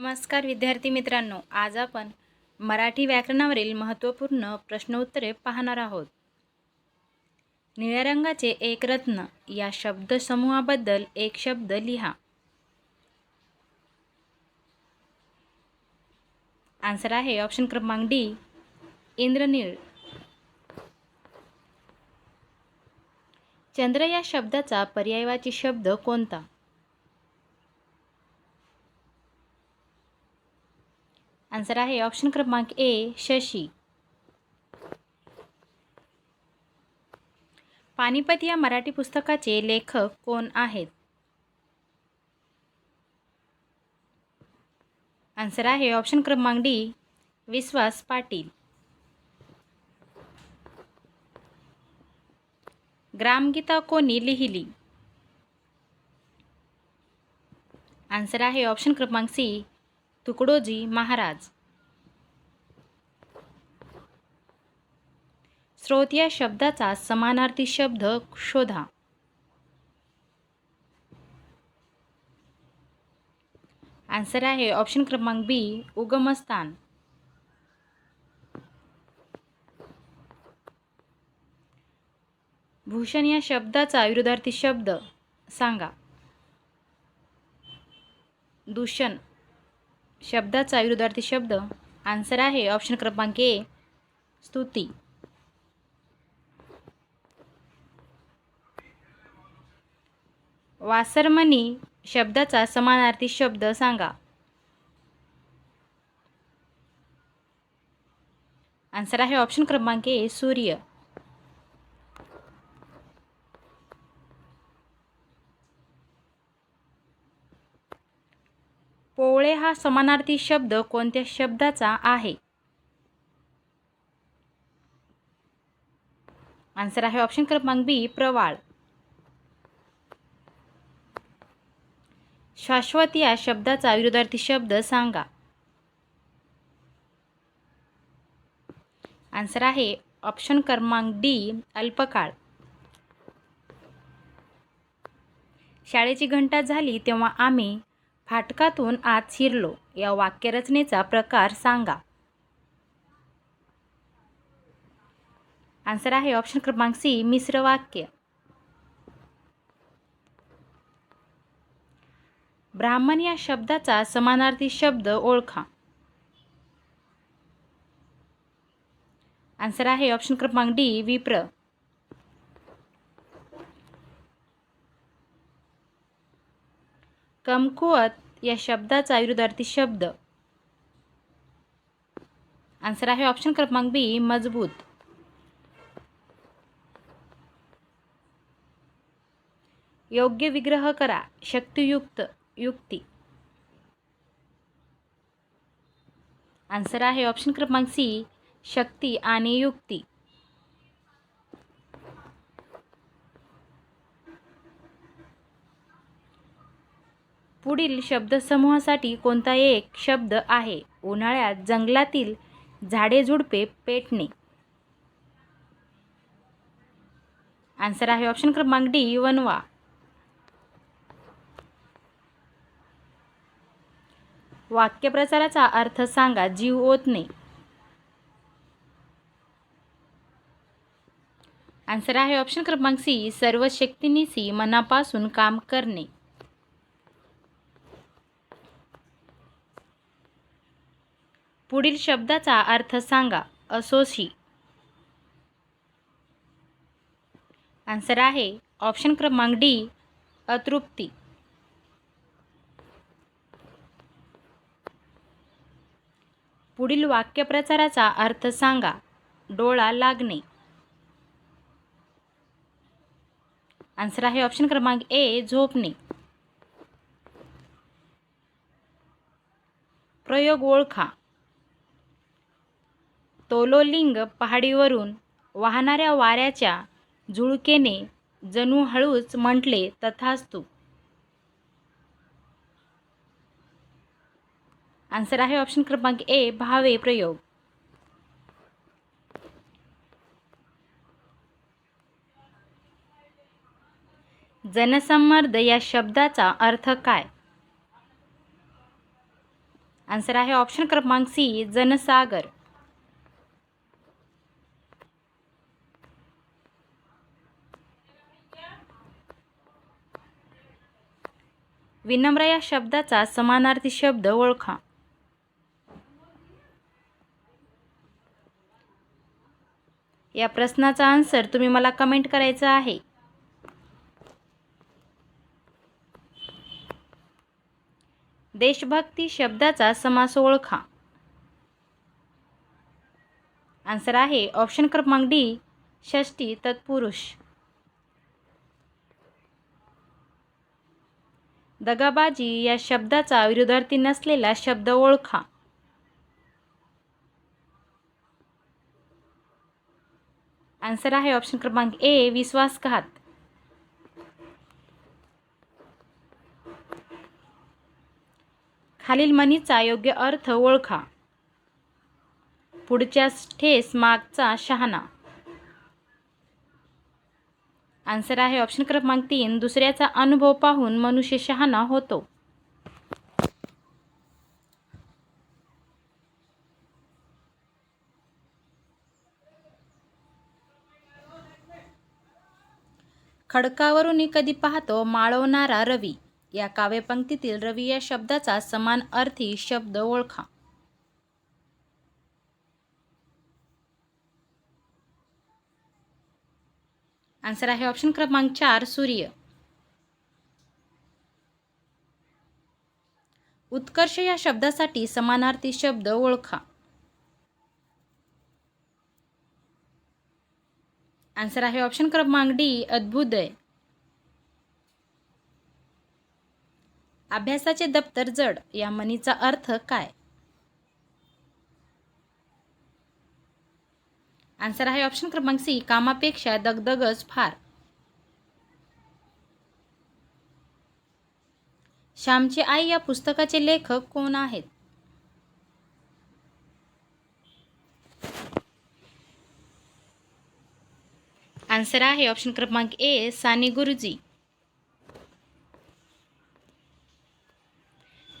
नमस्कार विद्यार्थी मित्रांनो आज आपण मराठी व्याकरणावरील महत्त्वपूर्ण प्रश्नोत्तरे पाहणार आहोत. निळ्या रंगाचे एक रत्न या शब्दसमूहाबद्दल एक शब्द लिहा. आन्सर आहे ऑप्शन क्रमांक डी इंद्रनीळ. चंद्र या शब्दाचा पर्यायवाची शब्द कोणता? आन्सर आहे ऑप्शन क्रमांक ए शशी. पानिपत या मराठी पुस्तकाचे लेखक कोण आहेत? आन्सर आहे ऑप्शन क्रमांक डी विश्वास पाटील. ग्रामगीता कोणी लिहिली? आन्सर आहे ऑप्शन क्रमांक सी तुकडोजी महाराज. स्रोत या शब्दाचा समानार्थी शब्द शोधा आन्सर आहे ऑप्शन क्रमांक बी उगमस्थान. भूषण या शब्दाचा विरुद्धार्थी शब्द सांगा. दूषण. शब्दाचा विरुद्धार्थी शब्द. आन्सर आहे ऑप्शन क्रमांक ए स्तुती. वासरमणी शब्दाचा समानार्थी शब्द सांगा. आन्सर आहे ऑप्शन क्रमांक ए सूर्य. हा समानार्थी शब्द कोणत्या शब्दाचा आहे? आन्सर आहे ऑप्शन क्रमांक बी प्रवाळ. शाश्वत या शब्दाचा विरोधार्थी शब्द सांगा. आन्सर आहे ऑप्शन क्रमांक डी अल्पकाळ. शाळेची घंटा झाली तेव्हा आम्ही फाटकातून आत शिरलो. या वाक्यरचनेचा प्रकार सांगा. आन्सर आहे ऑप्शन क्रमांक सी मिश्र वाक्य. ब्राह्मण या शब्दाचा समानार्थी शब्द ओळखा. आन्सर आहे ऑप्शन क्रमांक डी विप्र. कमकुवत या शब्दाचा विरुद्धार्थी शब्द. आन्सर आहे ऑप्शन क्रमांक बी मजबूत. योग्य विग्रह करा शक्तियुक्त युक्ती. आन्सर आहे ऑप्शन क्रमांक सी शक्ती आणि युक्ती. पुढील शब्दसमूहासाठी कोणता एक शब्द आहे. उन्हाळ्यात जंगलातील झाडे झुडपे पेटणे. आन्सर आहे ऑप्शन क्रमांक डी वनवा वाक्यप्रचाराचा अर्थ सांगा जीव ओतणे. आन्सर आहे ऑप्शन क्रमांक सी सर्व शक्तीनिशी मनापासून काम करणे. पुढील शब्दाचा अर्थ सांगा. असोशी. आन्सर आहे ऑप्शन क्रमांक डी अतृप्ती. पुढील वाक्यप्रचाराचा अर्थ सांगा डोळा लागणे. आन्सर आहे ऑप्शन क्रमांक ए झोपणे. प्रयोग ओळखा. तोलोलिंग पहाडीवरून वाहणाऱ्या वाऱ्याच्या झुळकेने जणू हळूच म्हटले तथास्तू. आन्सर आहे ऑप्शन क्रमांक ए भावे प्रयोग. जनसंमर्द या शब्दाचा अर्थ काय? आन्सर आहे ऑप्शन क्रमांक सी जनसागर. विनम्र या शब्दाचा समानार्थी शब्द ओळखा. या प्रश्नाचा आन्सर तुम्ही मला कमेंट करायचा आहे. देशभक्ती शब्दाचा समास ओळखा. आन्सर आहे ऑप्शन क्रमांक डी षष्टी तत्पुरुष. दगाबाजी या शब्दाचा विरोधार्थी नसलेला शब्द ओळखा. आन्सर आहे ऑप्शन क्रमांक ए विश्वासघात खालील मनीचा योग्य अर्थ ओळखा. पुढच्या ठेस मागचा शहाणा. आन्सर आहे ऑप्शन क्रमांक तीन. दुसऱ्याचा अनुभव पाहून मनुष्य शहाणा होतो. खडकावरून कधी पाहतो माळवणारा रवी. या काव्यपंक्तीतील रवी या शब्दाचा समान अर्थी शब्द ओळखा. आन्सर आहे ऑप्शन क्रमांक चार सूर्य. उत्कर्ष या शब्दासाठी समानार्थी शब्द ओळखा. आन्सर आहे ऑप्शन क्रमांक डी अद्भुदय. अभ्यासाचे दप्तर जड या म्हणीचा अर्थ काय? आन्सर आहे ऑप्शन क्रमांक सी कामापेक्षा दगदगच फार. श्यामची आई या पुस्तकाचे लेखक कोण आहेत? आन्सर आहे ऑप्शन क्रमांक ए सानी गुरुजी.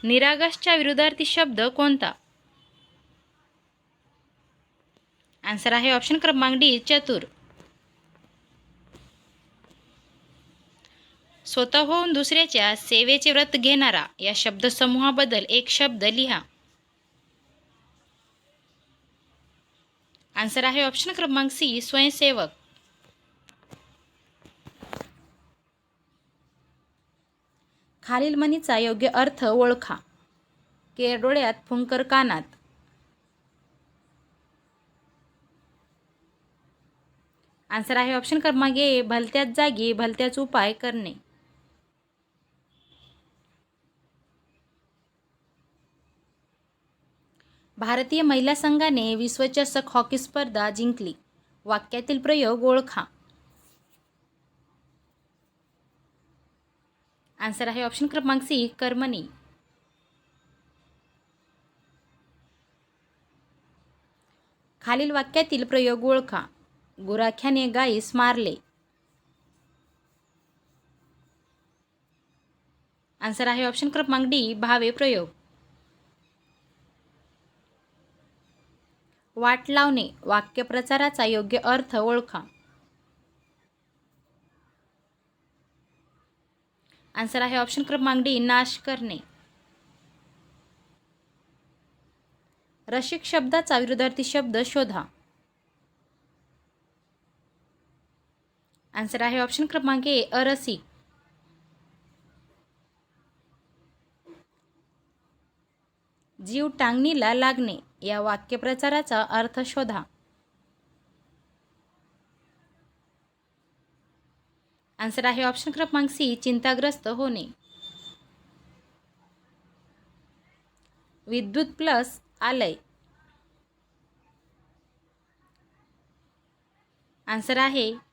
निरागसच्या विरुद्धार्थी शब्द कोणता? आन्सर आहे ऑप्शन क्रमांक डी चतुर. स्वतःहून दुसऱ्याच्या सेवेचे व्रत घेणारा या शब्दसमूहाबद्दल एक शब्द लिहा. आन्सर आहे ऑप्शन क्रमांक सी स्वयंसेवक. खालील म्हणीचा योग्य अर्थ ओळखा. केरडोळ्यात फुंकर कानात. आन्सर आहे ऑप्शन क्रमांक ए भलत्याच जागी भलत्याच उपाय करणे. भारतीय महिला संघाने विश्वचषक हॉकी स्पर्धा जिंकली. वाक्यातील प्रयोग ओळखा. आन्सर आहे ऑप्शन क्रमांक सी कर्मणी. खालील वाक्यातील प्रयोग ओळखा. गुराख्याने गाईस मारले. आन्सर आहे ऑप्शन क्रमांक डी भावे प्रयोग. वाट लावणे वाक्यप्रचाराचा योग्य अर्थ ओळखा. आन्सर आहे ऑप्शन क्रमांक डी नाश करणे. रसिक शब्दाचा विरुद्धार्थी शब्द शोधा. आन्सर आहे ऑप्शन क्रमांक ए अरसी. जीव टांगणीला लागणे या वाक्यप्रचाराचा अर्थ शोधा. आन्सर आहे ऑप्शन क्रमांक सी चिंताग्रस्त होणे. विद्युत प्लस आलय. आन्सर आहे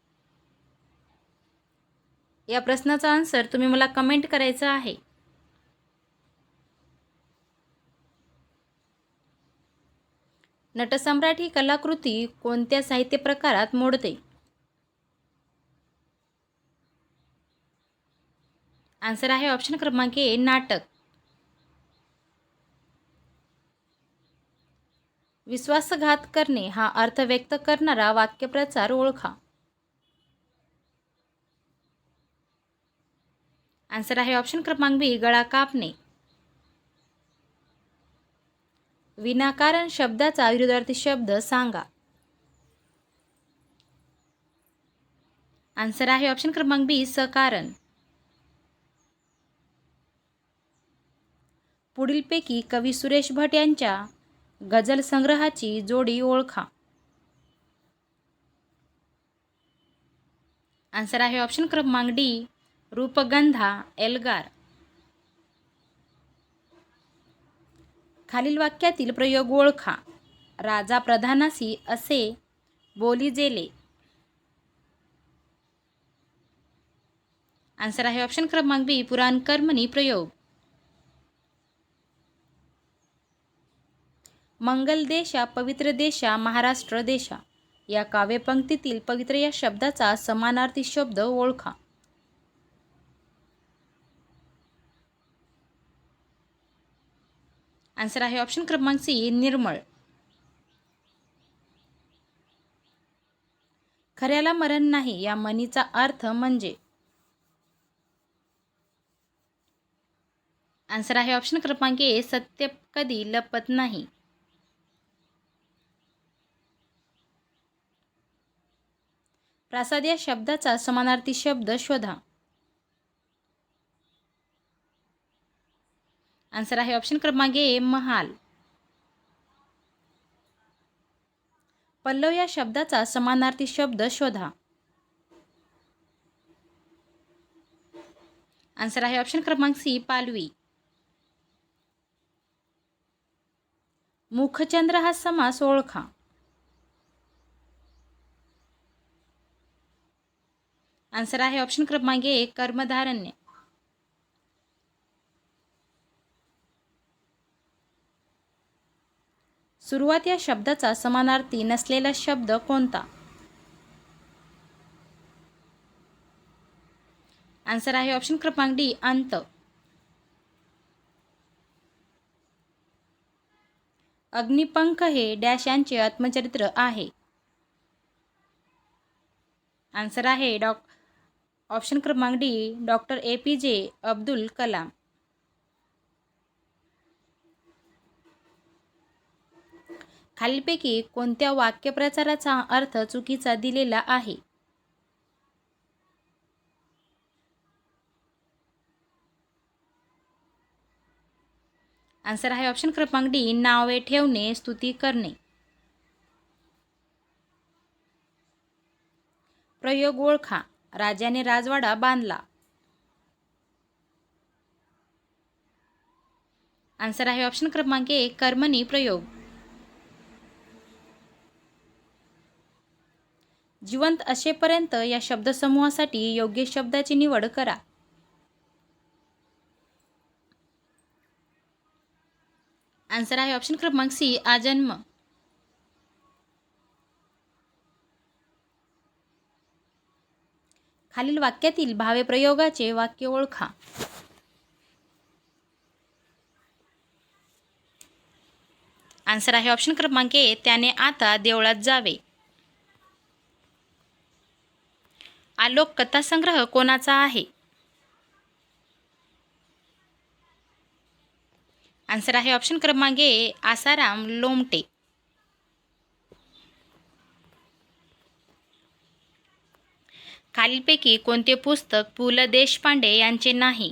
या प्रश्नाचा आन्सर तुम्ही मला कमेंट करायचा आहे. नटसम्राट ही कलाकृती कोणत्या साहित्य प्रकारात मोडते? आन्सर आहे ऑप्शन क्रमांक ए नाटक. विश्वासघात करणे हा अर्थ व्यक्त करणारा वाक्यप्रचार ओळखा. आन्सर आहे ऑप्शन क्रमांक बी गळा कापणे. विनाकारण शब्दाचा विरोधार्थी शब्द सांगा. आन्सर आहे ऑप्शन क्रमांक बी सकारण. पुढीलपैकी कवी सुरेश भट यांच्या गझल संग्रहाची जोडी ओळखा. आन्सर आहे ऑप्शन क्रमांक डी रूपगंधा एल्गार. खालील वाक्यातील प्रयोग ओळखा. राजा प्रधानासी असे बोली जेले आन्सर आहे ऑप्शन क्रमांक बी पुराण कर्मणी प्रयोग. मंगल देशा पवित्र देशा महाराष्ट्र देशा. या काव्यपंक्तीतील पवित्र या शब्दाचा समानार्थी शब्द ओळखा. आन्सर आहे ऑप्शन क्रमांक सी निर्मळ. खऱ्याला मरण नाही या मनीचा अर्थ म्हणजे? आन्सर आहे ऑप्शन क्रमांक ए सत्य कधी लपत नाही. प्रासाद या शब्दाचा समानार्थी शब्द शोधा. आन्सर आहे ऑप्शन क्रमांक ए महाल. पल्लव या शब्दाचा समानार्थी शब्द शोधा. आन्सर आहे ऑप्शन क्रमांक सी पालवी. मुखचंद्र हा समास ओळखा. आन्सर आहे ऑप्शन क्रमांक ए कर्मधारण्य. सुरुवात या शब्दाचा समानार्थी नसलेला शब्द कोणता? आन्सर आहे ऑप्शन क्रमांक डी अंत. अग्निपंख हे डॅश यांचे आत्मचरित्र आहे. आन्सर आहे डॉ ऑप्शन क्रमांक D doctor A P J Abdul Kalam. खालीलपैकी कोणत्या वाक्यप्रचाराचा अर्थ चुकीचा दिलेला आहे? आन्सर आहे ऑप्शन क्रमांक डी नावे ठेवणे स्तुती करणे. प्रयोग ओळखा. राजाने राजवाडा बांधला. आन्सर आहे ऑप्शन क्रमांक एक कर्मणी प्रयोग. जिवंत असेपर्यंत या शब्दसमूहासाठी योग्य शब्दाची निवड करा. आन्सर आहे ऑप्शन क्रमांक सी आजन्म खालील वाक्यातील भावे प्रयोगाचे वाक्य ओळखा. आन्सर आहे ऑप्शन क्रमांक ए त्याने आता देवळात जावे. आलोक कथासंग्रह कोणाचा आहे? आन्सर आहे ऑप्शन क्रमांक ए आसाराम लोमटे. खालीलपैकी कोणते पुस्तक पु ल देशपांडे यांचे नाही?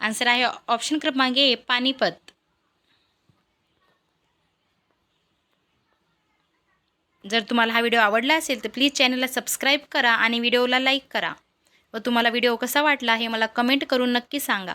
आन्सर आहे ऑप्शन क्रमांक ए पानिपत. जर तुम्हाला हा व्हिडिओ आवडला असेल तर प्लीज चॅनलला सबस्क्राईब करा आणि व्हिडिओला लाईक करा. व तुम्हाला व्हिडिओ कसा वाटला हे मला कमेंट करून नक्की सांगा.